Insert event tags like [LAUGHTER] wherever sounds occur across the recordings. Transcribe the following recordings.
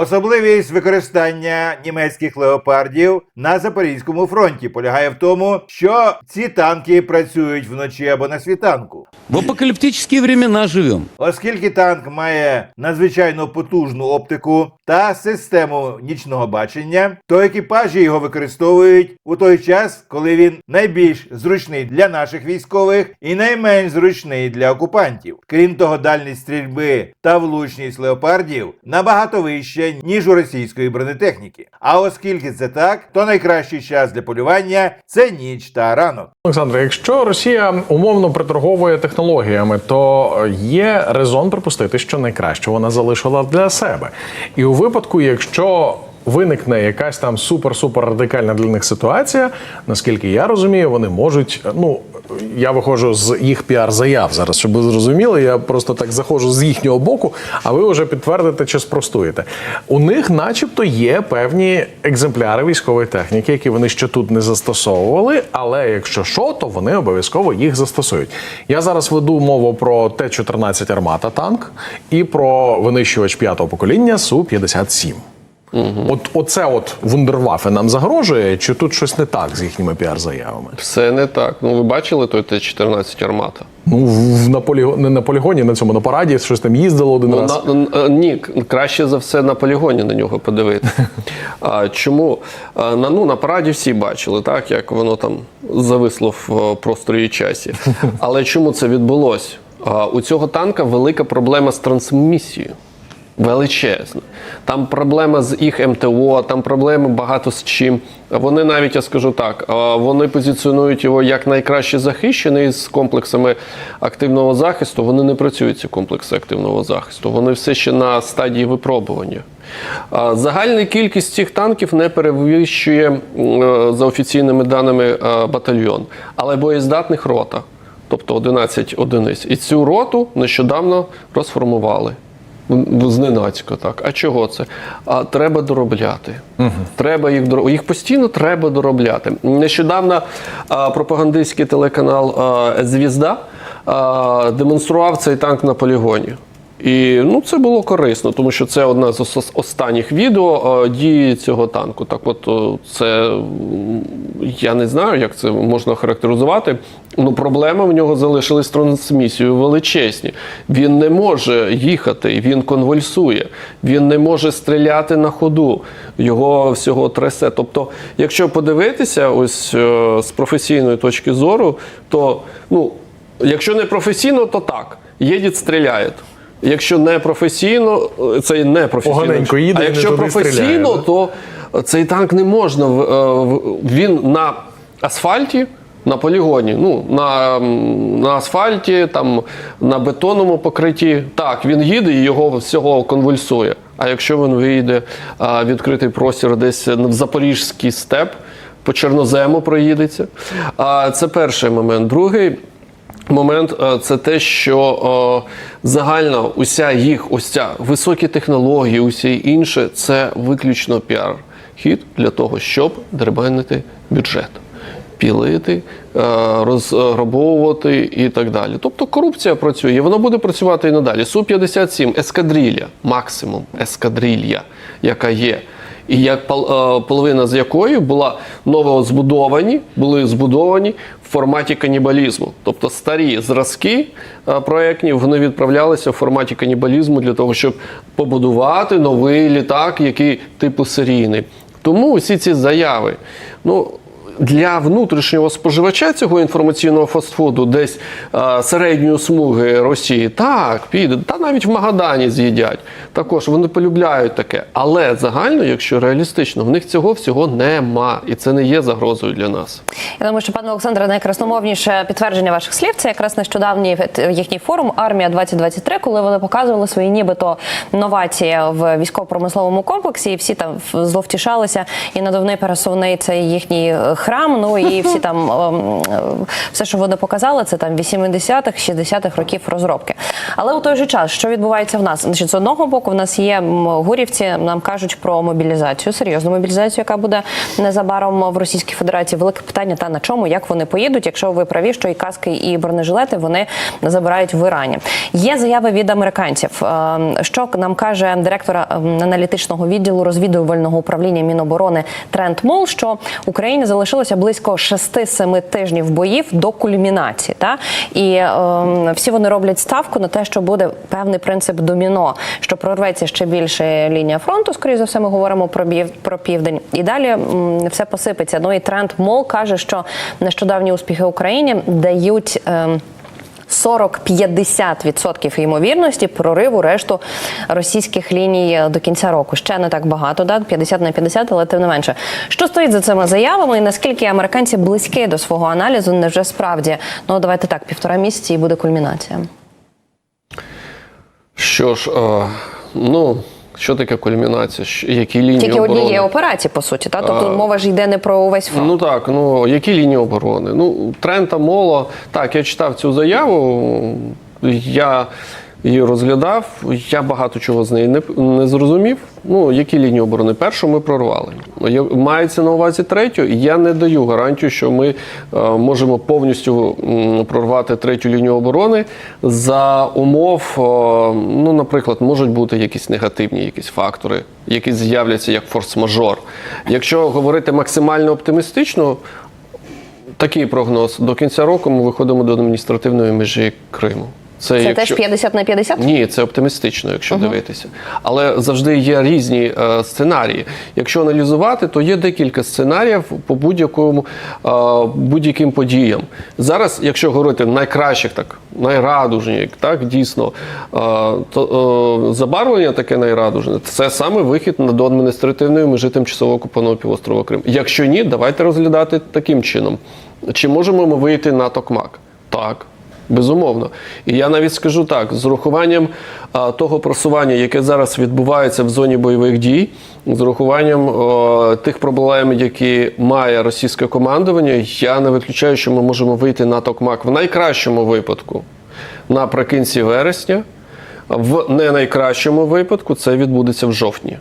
Особливість використання німецьких леопардів на Запорізькому фронті полягає в тому, що ці танки працюють вночі або на світанку. В апокалиптические времена живем. Оскільки танк має надзвичайно потужну оптику та систему нічного бачення, то екіпажі його використовують у той час, коли він найбільш зручний для наших військових і найменш зручний для окупантів. Крім того, дальність стрільби та влучність леопардів набагато вища, ніж у російської бронетехніки. А оскільки це так, то найкращий час для полювання це ніч та ранок. Олександре, якщо Росія умовно приторговує технологіями, то є резон припустити, що найкраще вона залишила для себе. І у випадку, якщо виникне якась там супер-супер радикальна для них ситуація, наскільки я розумію, вони можуть. Ну я виходжу з їх піар-заяв зараз, щоб ви зрозуміли. Я просто так заходжу з їхнього боку, а ви вже підтвердите чи спростуєте. У них, начебто, є певні екземпляри військової техніки, які вони ще тут не застосовували. Але якщо що, то вони обов'язково їх застосують. Я зараз веду мову про Т-14 армата танк і про винищувач п'ятого покоління Су 57 От оце от вундервафе нам загрожує, чи тут щось не так з їхніми піар-заявами? Все не так. Ну ви бачили той Т-14 армата? Ну в на поліго... не на полігоні, на цьому на параді щось там їздило один Ну, раз. на, е, ні, краще за все на полігоні на нього подивитися. [LAUGHS] А, чому? На, ну, на параді всі бачили, так, як воно там зависло в е, просторі і часі. [LAUGHS] Але чому це відбулося? У цього танка велика проблема з трансмісією. Величезна. Там проблема з їх МТО, там проблеми багато з чим. Вони навіть, я скажу так, вони позиціонують його як найкраще захищений з комплексами активного захисту. Вони не працюють ці комплекси активного захисту. Вони все ще на стадії випробування. Загальна кількість цих танків не перевищує е, за офіційними даними е, батальйон, але боєздатних рота, тобто 11 одиниць. І цю роту нещодавно розформували. В- Зненацька, так. А чого це? А треба доробляти. Треба їх доро- їх постійно треба доробляти. Нещодавно а, пропагандистський телеканал а, Звізда а, демонстрував цей танк на полігоні. І ну, це було корисно, тому що це одне з останніх відео е, дії цього танку. Так, от е, це я не знаю, як це можна характеризувати. Ну, проблеми в нього залишились трансмісією величезні. Він не може їхати, він конвульсує, він не може стріляти на ходу, його всього трясе. Тобто, якщо подивитися, ось е, з професійної точки зору, то ну, якщо не професійно, то так. Їдеть, стріляє. Якщо не професійно, е, це не професійно. Їде а не якщо професійно, стріляє, то цей танк не можна. в- е, в- Він на асфальті, на полігоні, ну на, на асфальті, там на бетонному покритті. Так, він їде і його всього конвульсує. А якщо він вийде а, відкритий простір десь в Запорізький степ, по чорнозему проїдеться. А, це перший момент. Другий. Момент е, це те, що е, загально уся їх, ось ця високі технології, усе інше це виключно піар хід для того, щоб дербанити бюджет, пілити, е, розграбовувати і так далі. Тобто корупція працює, і вона буде працювати і надалі. Су 57 ескадрилья, максимум ескадрилья, яка є і як пол- половина з якої була новозбудовані, були збудовані в форматі канібалізму. Тобто старі зразки е, проєктні вони відправлялися в форматі канібалізму для того, щоб побудувати новий літак, який типу серійний. Тому усі ці заяви. Ну, для внутрішнього споживача цього інформаційного фастфуду, десь е, середньої смуги Росії, так, піде, та навіть в Магадані з'їдять. Також вони полюбляють таке. Але загально, якщо реалістично, в них цього всього нема. І це не є загрозою для нас. Я думаю, що пане Олександре, найкрасномовніше підтвердження ваших слів це якраз нещодавній їхній форум Армія 2023 коли вони показували свої нібито новації в військово-промисловому комплексі, і всі там зловтішалися. І надувний пересувний цей їхній е, храм. Ну і всі там ем, е, все, що вони показали, це там 80-х, 60-х років розробки. Але у той же час, що відбувається в нас? Значить, з одного боку, в нас є гурівці, нам кажуть про мобілізацію, серйозну мобілізацію, яка буде незабаром в Російській Федерації. Велике питання та на чому, як вони поїдуть, якщо ви праві, що і каски, і бронежилети вони забирають в Ірані. Є заяви від американців. Е, Що нам каже директор аналітичного відділу розвідувального управління Міноборони Трент Мол, що Україні залишилося близько 6-7 тижнів боїв до кульмінації. Та і е, всі вони роблять ставку на те, що буде певний принцип доміно, що прорветься ще більше лінія фронту. Скоріше за все, ми говоримо про бів- про південь, і далі м, все посипеться. Ну і тренд Мол каже, що нещодавні успіхи Україні дають. Е, 40-50% ймовірності прориву решту російських ліній до кінця року. Ще не так багато, да? 50 на 50, але тим не менше. Що стоїть за цими заявами і наскільки американці близькі до свого аналізу, невже справді? Ну давайте так, півтора місяці і буде кульмінація. Що ж, е, ну що таке кульмінація? Які лінії Тільки оборони? однієї операції, по суті, та тобто мова ж йде не про увесь фронт. Ну так, ну які лінії оборони? Ну, Трента Моло, так, я читав цю заяву, я її розглядав, я багато чого з неї не, не зрозумів. Ну, які лінії оборони? Першу ми прорвали. Мається на увазі третю, я не даю гарантію, що ми е, можемо повністю прорвати третю лінію оборони за умов, е, ну, наприклад, можуть бути якісь негативні якісь фактори, які з'являться як форс-мажор. Якщо говорити максимально оптимістично, такий прогноз. До кінця року ми виходимо до адміністративної межі Криму. Це теж 50 на 50? Ні, це оптимістично, якщо дивитися. Але завжди є різні е, сценарії. Якщо аналізувати, то є декілька сценаріїв по будь-якому е, будь-яким подіям. Зараз, якщо говорити найкращих, так найрадужніх, так дійсно, е, то е, забарвлення таке найрадужне, це саме вихід на до адміністративної межі тимчасово окупованого півострова Крим. Якщо ні, давайте розглядати таким чином. Чи можемо ми вийти на Токмак? Так. Безумовно. І я навіть скажу так: з урахуванням того просування, яке зараз відбувається в зоні бойових дій, з урахуванням тих проблем, які має російське командування, я не виключаю, що ми можемо вийти на Токмак в найкращому випадку наприкінці вересня. В не найкращому випадку це відбудеться в жовтні.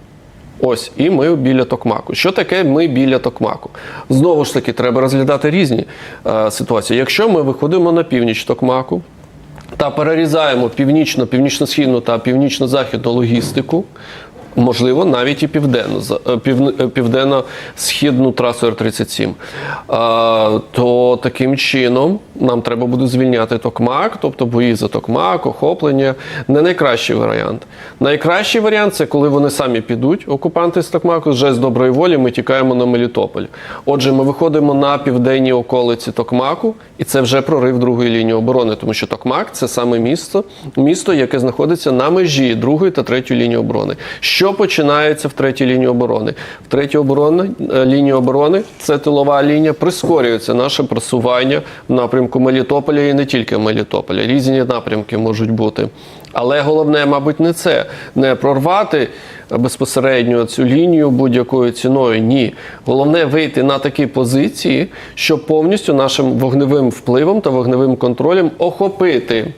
Ось, і ми біля Токмаку. Що таке ми біля Токмаку? Знову ж таки, треба розглядати різні е, ситуації. Якщо ми виходимо на північ Токмаку та перерізаємо північно, північно-східну та північно-західну логістику, можливо, навіть і південно, південно-східну трасу Р-37, е, то таким чином нам треба буде звільняти Токмак, тобто бої за Токмак, охоплення. Не найкращий варіант. Найкращий варіант це коли вони самі підуть, окупанти з Токмаку, вже з доброї волі ми тікаємо на Мелітополь. Отже, ми виходимо на південні околиці Токмаку, і це вже прорив другої лінії оборони, тому що Токмак це саме місто, місто, яке знаходиться на межі другої та третьої лінії оборони. Що починається в третій лінії оборони? В третій оборони, е, лінії оборони це тилова лінія, прискорюється наше просування в напрямку Мелітополя і не тільки Мелітополя. Різні напрямки можуть бути. Але головне, мабуть, не це не прорвати безпосередньо цю лінію будь-якою ціною. Ні, головне вийти на такі позиції, щоб повністю нашим вогневим впливом та вогневим контролем охопити.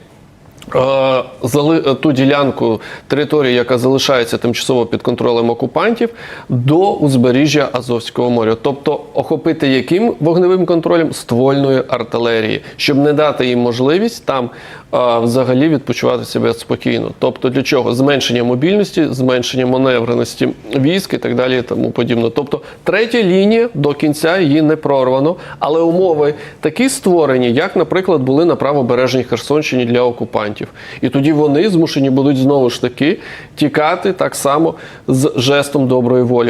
Е, Ту ділянку території, яка залишається тимчасово під контролем окупантів, до узбережжя Азовського моря, тобто охопити яким вогневим контролем? Ствольної артилерії, щоб не дати їм можливість там е, взагалі відпочивати себе спокійно. Тобто для чого? Зменшення мобільності, зменшення маневреності військ і так далі, і тому подібне. Тобто третя лінія до кінця її не прорвано, але умови такі створені, як, наприклад, були на правобережній Херсонщині для окупантів. І тоді вони змушені будуть знову ж таки тікати так само з жестом доброї волі.